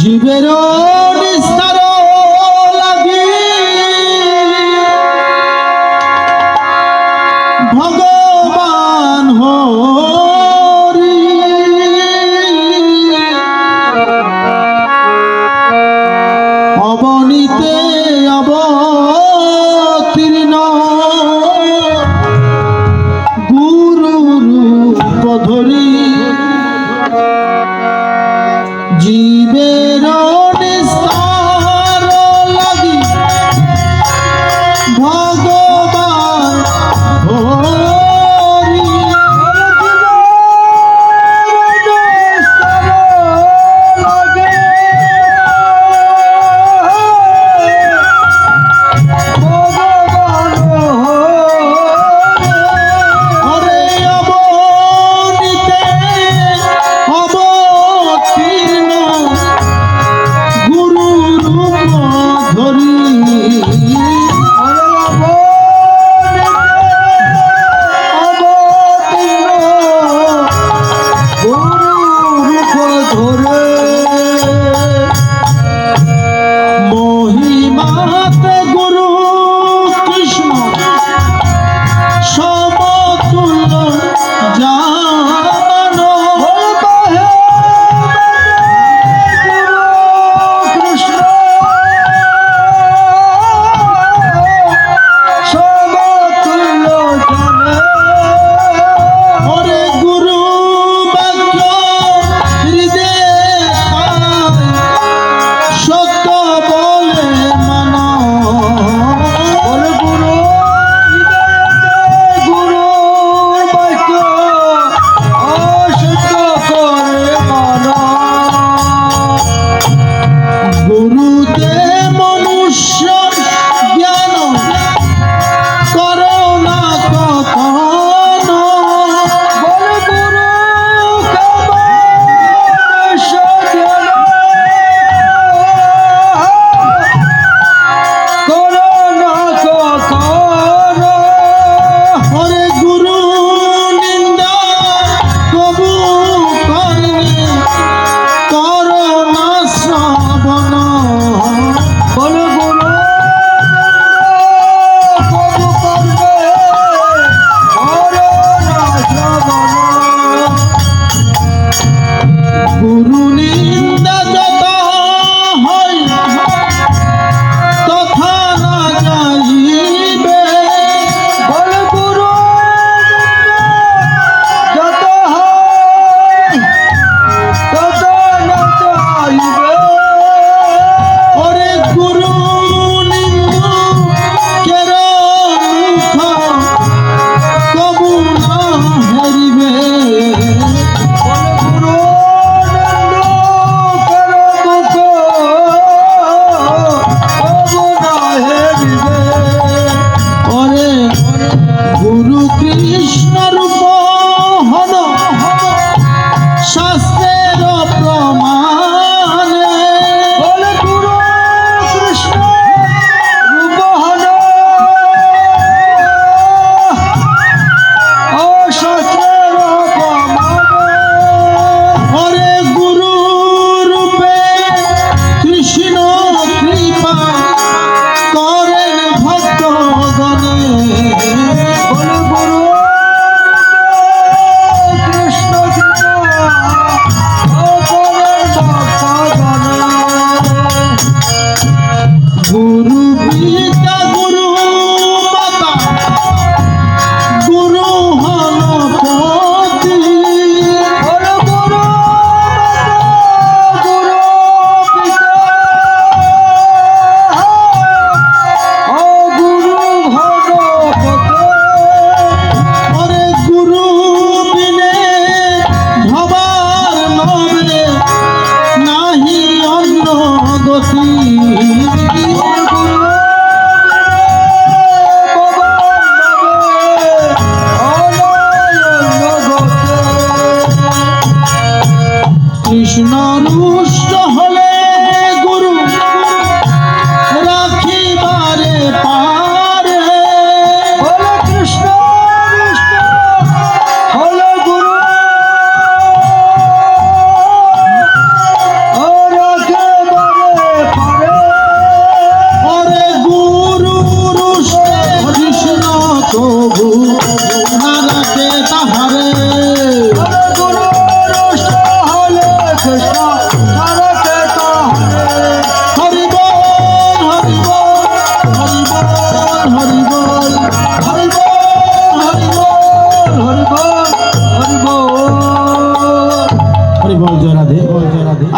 জীবের know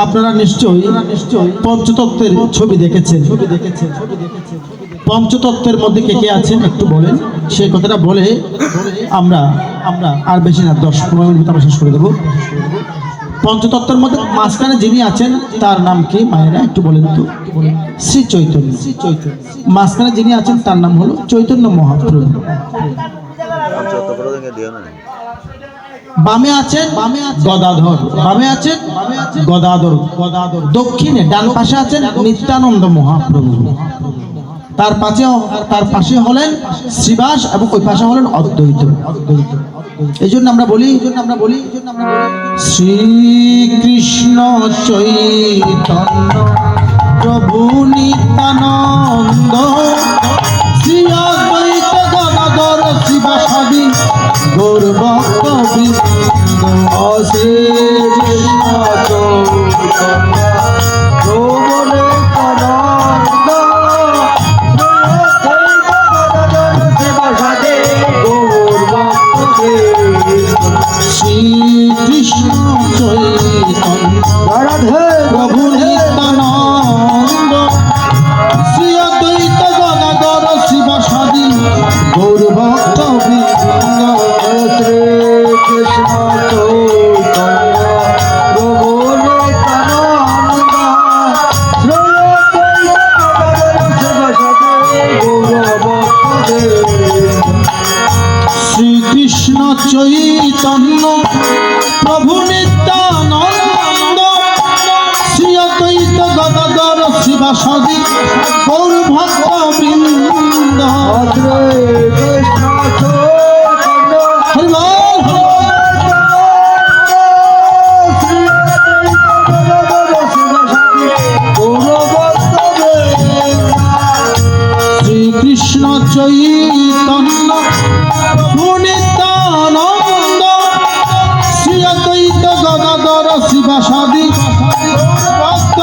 আপনারা নিশ্চয়ই পঞ্চতত্ত্বের ছবি দেখেছেন। ছবি দেখেছেন পঞ্চতত্ত্বের মধ্যে কে কে আছেন একটু বলেন? সেই কথাটা বলে আমরা আমরা আর বেশি না, দশ পনেরো মিনিট আমরা শেষ করে দেবো। পঞ্চতত্ত্বের মধ্যে মাঝখানে যিনি আছেন, তার নাম কি মায়েরা? একটু বলেন তো। শ্রী চৈতন্য। শ্রী চৈতন্য মাঝখানে যিনি আছেন, তার নাম হলো চৈতন্য মহাপ্রভু। বামে আছেন বামে গদাধর বামে আছেন গদাধর গদাধর। দক্ষিণে ডান পাশে আছেন নিত্যানন্দ মহাপ্রভু। তার পাশে তার পাশে হলেন শ্রীবাস এবং ওই পাশে হলেন অদ্বৈত। অদ্বৈত এই জন্য আমরা বলি এই জন্য আমরা বলি এই জন্য আমরা শ্রীকৃষ্ণ চৈতন্য প্রভু নিত্যানন্দ। শ্রী শিবাসাদি গৌরভক্ত বৃন্দ শ্রী শিবাসাদি গৌর ভক্ত বৃন্দ। শ্রীকৃষ্ণ চৈতন্য পুনিতানন্দ শ্রী অদ্বৈত গদাধর শিবাসাদি ভক্ত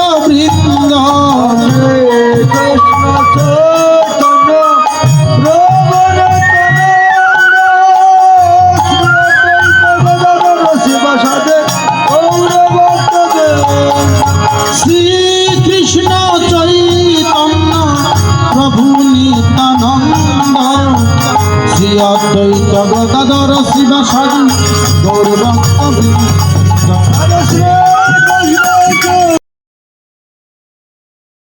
অদ্বৈত গদাধর শিবাসাদি গৌরভক্ত বৃন্দ